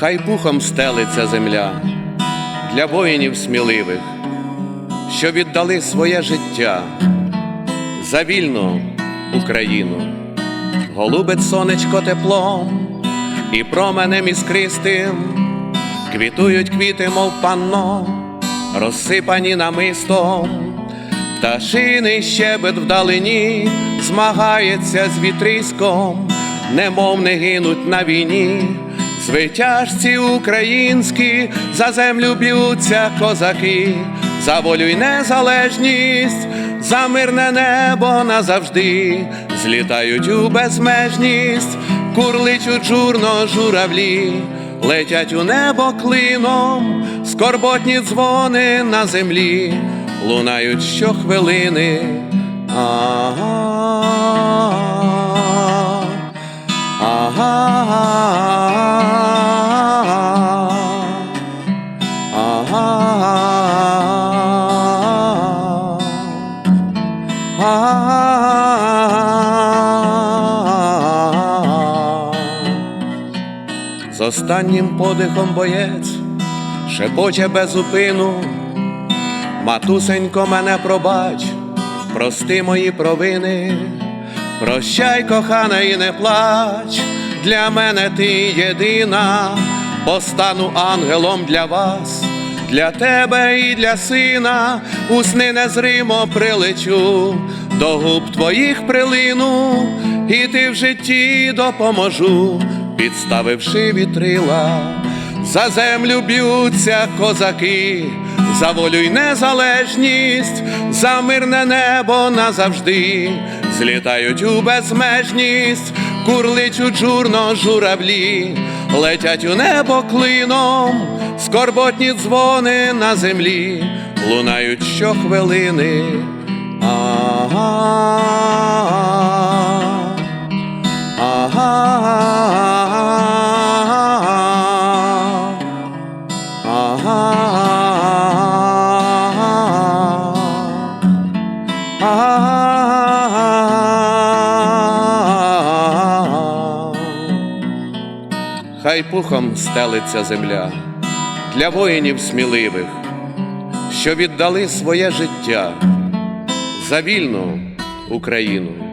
хай пухом стелиться земля для воїнів сміливих, що віддали своє життя за вільну Україну, голубить сонечко теплом і променем іскристим, квітують квіти, мов панно, розсипані намистом, пташиний щебет вдалині змагається з вітріском, немов не гинуть на війні. Звитяжці українські за землю б'ються козаки, за волю й незалежність, за мирне небо назавжди, злітають у безмежність, курличуть журно журавлі, летять у небо клином, скорботні дзвони на землі, лунають щохвилини. Ага. Ага. Ага. Ага. З останнім подихом боєць шепоче без зупину. Матусенько, мене пробач, прости мої провини, прощай, кохана, і не плач, для мене ти єдина, бо стану ангелом для вас, для тебе і для сина, у сни незримо прилечу, до губ твоїх прилину, і ти в житті допоможу, підставивши вітрила. За землю б'ються козаки, за волю й незалежність, за мирне небо назавжди, злітають у безмежність, курличуть журно журавлі, летять у небо клином, скорботні дзвони на землі, лунають щохвилини. Ага. Ага. Ага. Хай пухом стелиться земля для воїнів сміливих, що віддали своє життя за вільну Україну.